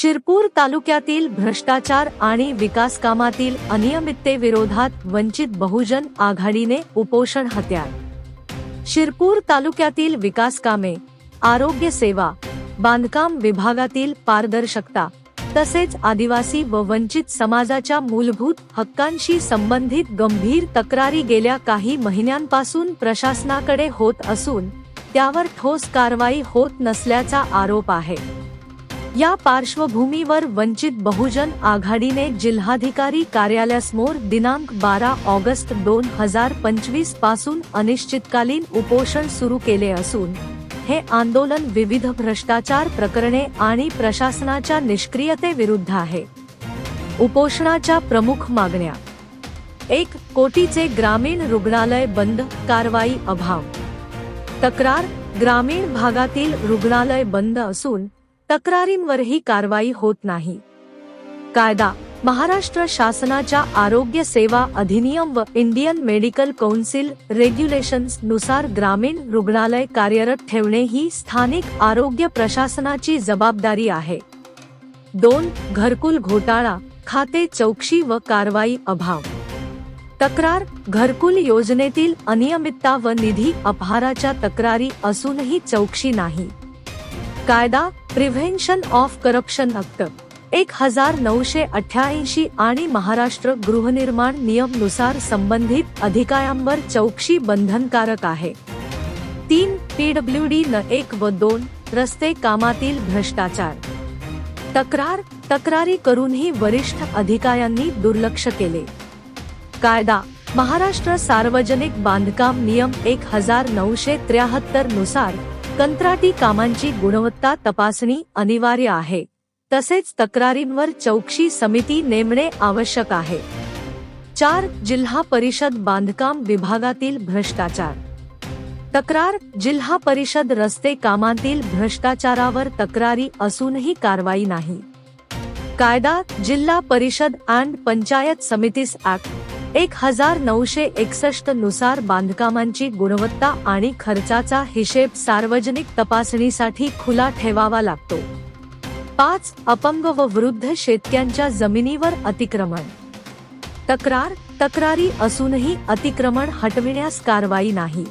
शिरपूर तालुक्यातील भ्रष्टाचार आणि विकास कामातील अनियमिततेविरोधात वंचित बहुजन आघाडीने उपोषण हत्यार. शिरपूर तालुक्यातील विकास कामे आरोग्य सेवा बांधकाम विभागातील पारदर्शकता तसेच आदिवासी व वंचित समाजाच्या मूलभूत हक्कांशी संबंधित गंभीर तक्रारी गेल्या काही महिन्यांपासून प्रशासनाकडे होत असून त्यावर ठोस कारवाई होत नसल्याचा आरोप आहे. या पार्श्वभूमीवर वंचित बहुजन आघाडीने जिल्हाधिकारी कार्यालयासमोर दिनांक बारा ऑगस्ट दोन हजार पंचवीसपासून अनिश्चितकालीन उपोषण सुरू केले असून हे आंदोलन विविध भ्रष्टाचार प्रकरणे आणि प्रशासनाच्या निष्क्रियतेविरुद्ध आहे. उपोषणाच्या प्रमुख मागण्या. एक कोटीचे ग्रामीण रुग्णालय बंद कारवाई अभाव. तक्रार ग्रामीण भागातील रुग्णालय बंद असून तक्रारींवरही कारवाई होत नाही. कायदा महाराष्ट्र शासनाच्या आरोग्य सेवा अधिनियम व इंडियन मेडिकल कौन्सिल रेग्युलेशन्सनुसार ग्रामीण रुग्णालय कार्यरत ठेवणे ही स्थानिक आरोग्य प्रशासनाची जबाबदारी आहे. दोन घरकुल घोटाळा खाते चौकशी व कारवाई अभाव. तक्रार घरकुल योजनेतील अनियमितता व निधी अपहाराच्या तक्रारी असूनही चौकशी नाही. कायदा प्रिव्हेन्शन ऑफ करप्शन ऍक्ट एक हजार नऊशे अठ्याऐंशी आणि महाराष्ट्र गृहनिर्माण नियमनुसार संबंधित अधिकाऱ्यांवर चौकशी बंधनकारक आहे. तीन पीडब्ल्यू डी न एक व दोन रस्ते कामातील भ्रष्टाचार. तक्रार तक्रारी करूनही वरिष्ठ अधिकाऱ्यांनी दुर्लक्ष केले. कायदा महाराष्ट्र सार्वजनिक बांधकाम नियम एक हजार नऊशे त्र्याहत्तरनुसार कंत्राटी कामांची गुणवत्ता तपासणी अनिवार्य आहे. तसेच तक्रारींवर चौकशी समिती नेमणे आवश्यक आहे. चार जिल्हा परिषद बांधकाम विभागातील भ्रष्टाचार. तक्रार जिल्हा परिषद रस्ते कामांतील भ्रष्टाचारावर तक्रारी असूनही कारवाई नाही. कायदा जिल्हा परिषद अँड पंचायत समितीस ऍक्ट एक हजार नऊशे एकसष्टनुसार बांधकामांची गुणवत्ता आणि खर्चाचा हिशेब सार्वजनिक तपासणीसाठी खुला ठेवावा लागतो. पाच अपंग व वृद्ध शेतक्यांच्या जमिनीवर अतिक्रमण. तक्रार तक्रारी असूनही अतिक्रमण हटविण्यास कारवाई नाही.